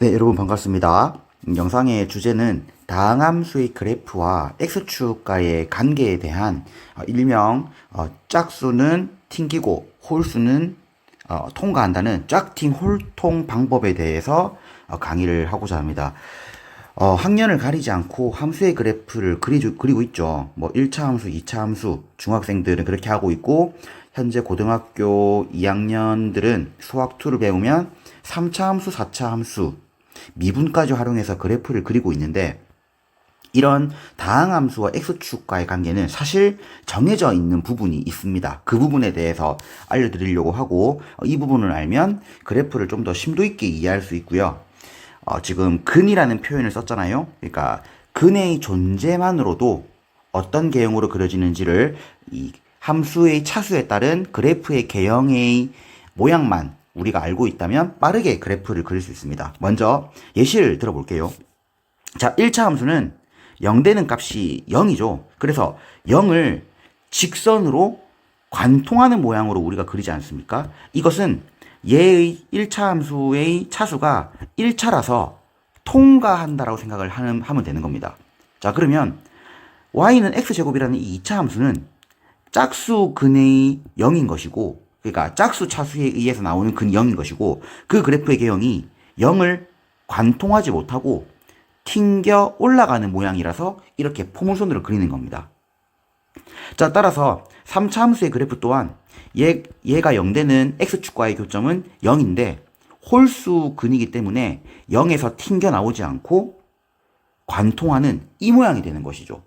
네, 여러분 반갑습니다. 음, 영상의 주제는 다항함수의 그래프와 x축과의 관계에 대한 어, 일명 어, 짝수는 튕기고 홀수는 어, 통과한다는 짝팅 홀통 방법에 대해서 어, 강의를 하고자 합니다. 어, 학년을 가리지 않고 함수의 그래프를 그리고 있죠. 뭐 1차 함수, 2차 함수, 중학생들은 그렇게 하고 있고, 현재 고등학교 2학년들은 수학2를 배우면 3차 함수, 4차 함수, 미분까지 활용해서 그래프를 그리고 있는데, 이런 다항함수와 x축과의 관계는 사실 정해져 있는 부분이 있습니다. 그 부분에 대해서 알려드리려고 하고, 어, 이 부분을 알면 그래프를 좀 더 심도 있게 이해할 수 있고요. 어, 지금 근이라는 표현을 썼잖아요. 그러니까 근의 존재만으로도 어떤 개형으로 그려지는지를 이 함수의 차수에 따른 그래프의 개형의 모양만 우리가 알고 있다면 빠르게 그래프를 그릴 수 있습니다. 먼저 예시를 들어볼게요. 자, 1차 함수는 0되는 값이 0이죠. 그래서 0을 직선으로 관통하는 모양으로 우리가 그리지 않습니까? 이것은 얘의 1차 함수의 차수가 1차라서 통과한다라고 생각을 하는, 하면 되는 겁니다. 자, 그러면 y는 x제곱이라는 이 2차 함수는 짝수 근의 0인 것이고, 그러니까 짝수 차수에 의해서 나오는 근 0인 것이고, 그 그래프의 개형이 0을 관통하지 못하고 튕겨 올라가는 모양이라서 이렇게 포물선으로 그리는 겁니다. 자, 따라서 3차 함수의 그래프 또한 얘, 얘가 0되는 x축과의 교점은 0인데 홀수 근이기 때문에 0에서 튕겨 나오지 않고 관통하는 이 모양이 되는 것이죠.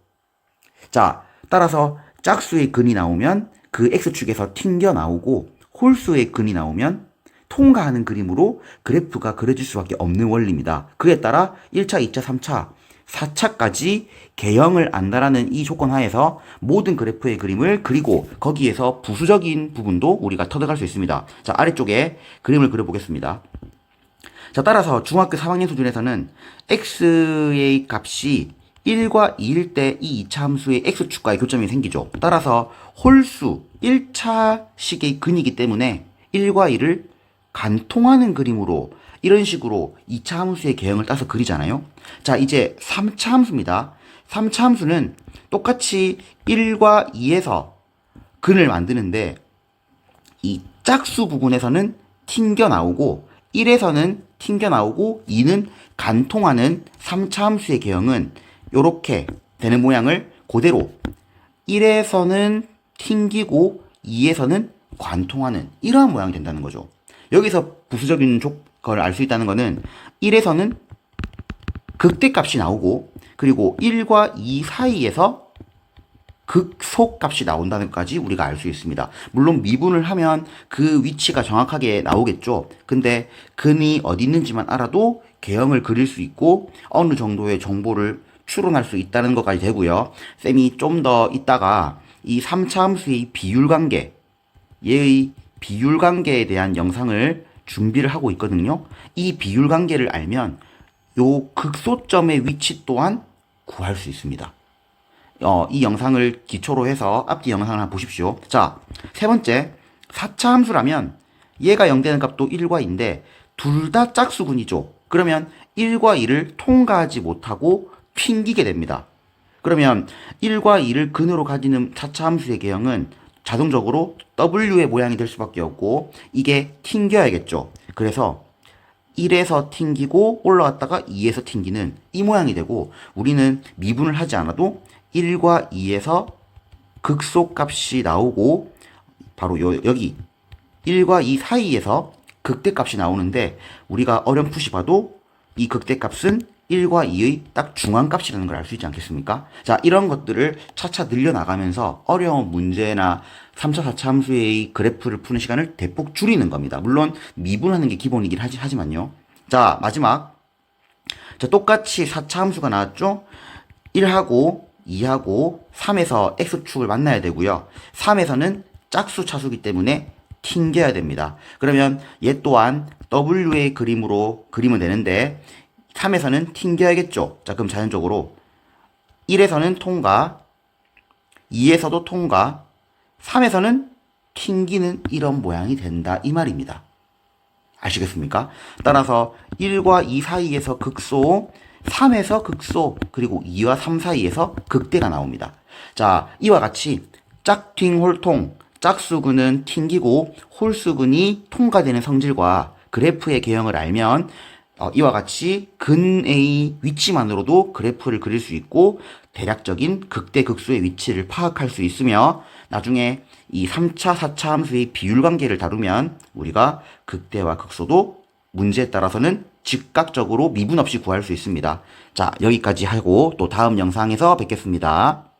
자, 따라서 짝수의 근이 나오면 그 x축에서 튕겨 나오고 홀수의 근이 나오면 통과하는 그림으로 그래프가 그려질 수밖에 없는 원리입니다. 그에 따라 1차, 2차, 3차, 4차까지 개형을 안다라는 이 조건 하에서 모든 그래프의 그림을 그리고 거기에서 부수적인 부분도 우리가 터득할 수 있습니다. 자, 아래쪽에 그림을 그려보겠습니다. 자, 따라서 중학교 3학년 수준에서는 x의 값이 1과 2일 때 이 2차 함수의 x축과의 교점이 생기죠. 따라서 홀수 1차식의 근이기 때문에 1과 2를 간통하는 그림으로 이런 식으로 2차 함수의 개형을 따서 그리잖아요. 자, 이제 3차 함수입니다. 3차 함수는 똑같이 1과 2에서 근을 만드는데 이 짝수 부분에서는 튕겨 나오고 1에서는 튕겨 나오고 2는 간통하는 3차 함수의 개형은 이렇게 되는 모양을 그대로 1에서는 튕기고 2에서는 관통하는 이러한 모양이 된다는 거죠. 여기서 부수적인 조건을 알 수 있다는 것은 1에서는 극대값이 나오고 그리고 1과 2 사이에서 극소값이 나온다는 것까지 우리가 알 수 있습니다. 물론 미분을 하면 그 위치가 정확하게 나오겠죠. 근데 근이 어디 있는지만 알아도 개형을 그릴 수 있고 어느 정도의 정보를 추론할 수 있다는 것까지 되고요. 쌤이 좀더 이따가 이 3차 함수의 비율 관계, 얘의 비율 관계에 대한 영상을 준비를 하고 있거든요. 이 비율 관계를 알면 요 극소점의 위치 또한 구할 수 있습니다. 어, 이 영상을 기초로 해서 앞뒤 영상을 한번 보십시오. 자, 세 번째, 4차 함수라면 얘가 0되는 값도 1과 2인데 둘 다 짝수근이죠. 그러면 1과 2를 통과하지 못하고 튕기게 됩니다. 그러면 1과 2를 근으로 가지는 4차 함수의 개형은 자동적으로 W의 모양이 될 수밖에 없고 이게 튕겨야겠죠. 그래서 1에서 튕기고 올라갔다가 2에서 튕기는 이 모양이 되고 우리는 미분을 하지 않아도 1과 2에서 극소 값이 나오고 바로 요, 여기 1과 2 사이에서 극대값이 나오는데 우리가 어렴풋이 봐도 이 극대값은 1과 2의 딱 중앙값이라는 걸 알 수 있지 않겠습니까? 자, 이런 것들을 차차 늘려나가면서 어려운 문제나 3차, 4차 함수의 그래프를 푸는 시간을 대폭 줄이는 겁니다. 물론 미분하는 게 기본이긴 하지, 하지만요. 자, 마지막. 자, 똑같이 4차 함수가 나왔죠? 1하고 2하고 3에서 x축을 만나야 되고요. 3에서는 짝수 차수기 때문에 튕겨야 됩니다. 그러면 얘 또한 W의 그림으로 그리면 되는데 3에서는 튕겨야겠죠. 자, 그럼 자연적으로 1에서는 통과, 2에서도 통과, 3에서는 튕기는 이런 모양이 된다. 이 말입니다. 아시겠습니까? 따라서 1과 2 사이에서 극소, 3에서 극소, 그리고 2와 3 사이에서 극대가 나옵니다. 자, 이와 같이 짝퉁홀통, 짝수근은 튕기고 홀수근이 통과되는 성질과 그래프의 개형을 알면 어, 이와 같이 근의 위치만으로도 그래프를 그릴 수 있고 대략적인 극대 극소의 위치를 파악할 수 있으며 나중에 이 3차, 4차 함수의 비율 관계를 다루면 우리가 극대와 극소도 문제에 따라서는 즉각적으로 미분 없이 구할 수 있습니다. 자, 여기까지 하고 또 다음 영상에서 뵙겠습니다.